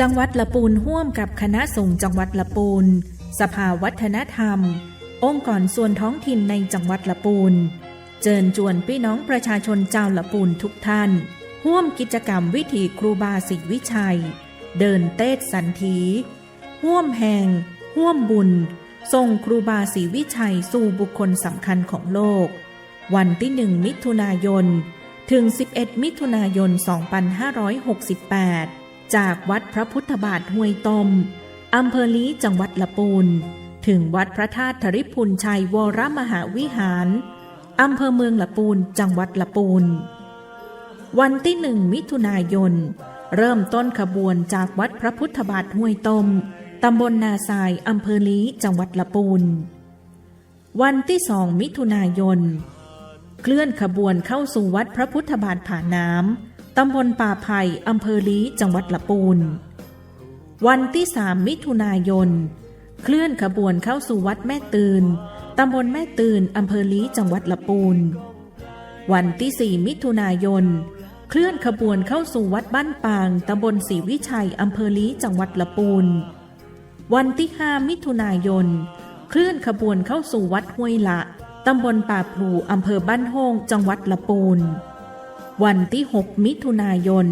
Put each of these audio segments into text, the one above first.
จังหวัดละปูนห่วมกับคณะสงฆ์จังหวัดละปูน สภาวัฒนธรรม องค์กรส่วนท้องถิ่นในจังหวัดละปูน เจิญจวนพี่น้องประชาชนเจ้าละปูนทุกท่าน ห่วมกิจกรรมวิถีครูบาศรีวิชัย เดินเต้สันทีห่วมแห่งห่วมบุญส่งครูบาศรีวิชัยสู่บุคคลสำคัญของโลก วันที่หนึ่งมิถุนายน ถึง 11 มิถุนายน 2568 จากวัดพระพุทธบาทห้วยต้มอำเภอลี้จังหวัดละปูน ถึงวัดพระธาตุธริพุนชัยวรมหาวิหารอำเภอเมืองละปูนจังหวัดละปูน วันที่หนึ่งมิถุนายน เริ่มต้นขบวนจากวัดพระพุทธบาทห้วยต้มตำบลนาทรายอำเภอลี้จังหวัดละปูน วันที่สองมิถุนายน เคลื่อนขบวนเข้าสู่วัดพระพุทธบาทผาน้ำ ตำบลป่าไผ่อำเภอลี้จังหวัดละปูน วันที่สามมิถุนายน เคลื่อนขบวนเข้าสู่วัดแม่ตื่นตำบลแม่ตื่นอำเภอลี้จังหวัดละปูน วันที่สี่มิถุนายน เคลื่อนขบวนเข้าสู่วัดบ้านปางตำบลศรีวิชัยอำเภอลี้จังหวัดละปูน วันที่ห้ามิถุนายน เคลื่อนขบวนเข้าสู่วัดห้วยละตำบลป่าพลูอำเภอบ้านโฮงจังหวัดละปูน วันที่ 6 มิถุนายน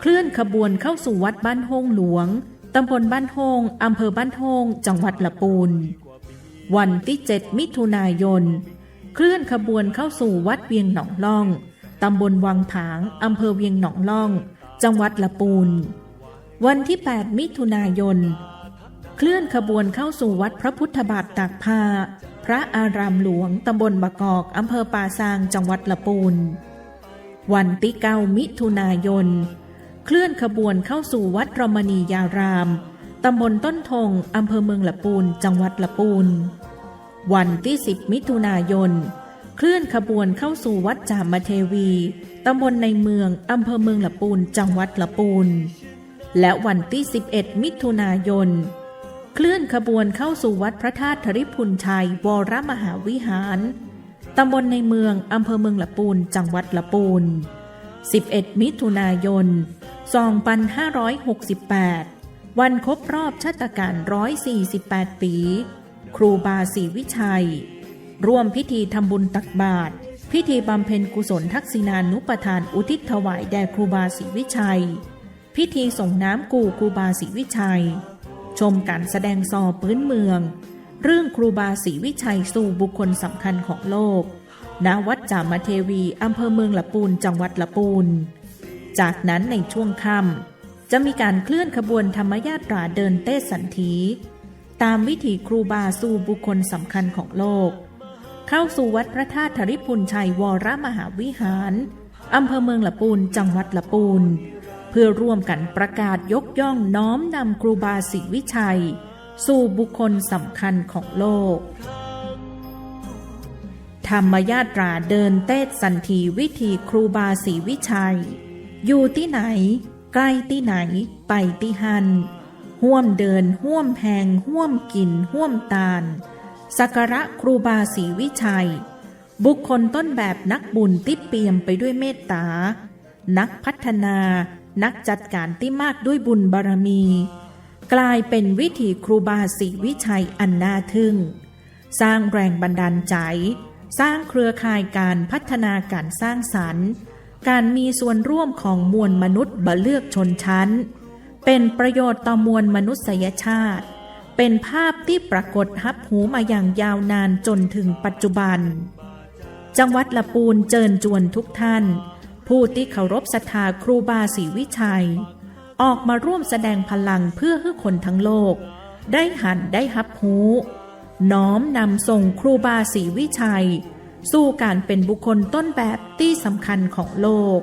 เคลื่อนขบวนเข้าสู่วัดบ้านโฮงหลวง ตำบลบ้านโฮงอำเภอบ้านโฮงจังหวัดละปูน วันที่ 7 มิถุนายน เคลื่อนขบวนเข้าสู่วัดเวียงหนองล่อง ตำบลวังผางอำเภอเวียงหนองล่อง จังหวัดละปูน วันที่ 8 มิถุนายน เคลื่อนขบวนเข้าสู่วัดพระพุทธบาทตากผ้าพระอารามหลวงตำบลบะกอกอำเภอป่าซางจังหวัดละปูน วันที่เก้ามิถุนายน เคลื่อนขบวนเข้าสู่วัดรมณียาราม ตำบลต้นทงอำเภอเมืองละปูน จังหวัดละปูน วันที่ 10 มิถุนายน เคลื่อนขบวนเข้าสู่วัดจามเทวี ตำบลในเมืองอำเภอเมืองละปูน จังหวัดละปูน และวันที่ 11 มิถุนายน เคลื่อนขบวนเข้าสู่วัดพระธาตุธริพุนชัยวรมหาวิหาร ตำบลในเมือง อำเภอเมืองละปูน จังหวัดละปูน 11 มิถุนายน 2568 วันครบรอบชาตการ 148 ปี ครูบาศรีวิชัย ร่วมพิธีทำบุญตักบาตร พิธีบำเพ็ญกุศลทักษิณานุปทานอุทิศถวายแด่ครูบาศรีวิชัย พิธีส่งน้ำกูครูบาศรีวิชัย ชมการแสดงซอพื้นเมือง เรื่องครูบาศรีวิชัยสู่บุคคลสำคัญของโลก ณ วัดจามเทวีอำเภอเมืองละปูนจังหวัดละปูน จากนั้นในช่วงค่ำจะมีการเคลื่อนขบวนธรรมญาตราเดินเต้สันทีตามวิถีครูบาสู่บุคคลสำคัญของโลก เข้าสู่วัดพระธาตุธริพุนชัยวรมหาวิหารอำเภอเมืองละปูนจังหวัดละปูน เพื่อร่วมกันประกาศยกย่องน้อมนำครูบาศรีวิชัย สู่บุคคลสำคัญของโลก ธรรมญาตราเดินเต้สันทีวิธีครูบาศรีวิชัย อยู่ที่ไหน ใกล้ที่ไหน ไปที่หันห่วมเดินห่วมแหงห่วมกินห่วมตาลสักการะครูบาศรีวิชัย บุคคลต้นแบบนักบุญที่เปี่ยมไปด้วยเมตตา นักพัฒนา นักจัดการที่มากด้วยบุญบารมี กลายเป็นวิถีครูบาศรีวิชัยอันน่าทึ่ง สร้างแรงบันดาลใจ สร้างเครือข่ายการพัฒนาการสร้างสรรค์ การมีส่วนร่วมของมวลมนุษย์บเลือกชนชั้น เป็นประโยชน์ต่อมวลมนุษยชาติ เป็นภาพที่ปรากฏฮับหูมาอย่างยาวนานจนถึงปัจจุบัน จังหวัดละปูนเจิญจวนทุกท่าน ผู้ที่เคารพศรัทธาครูบาศรีวิชัย ออกมาร่วมแสดงพลังเพื่อให้คนทั้งโลก ได้หันได้ฮับหูน้อมนำส่งครูบาศรีวิชัย สู่การเป็นบุคคลต้นแบบที่สำคัญของโลก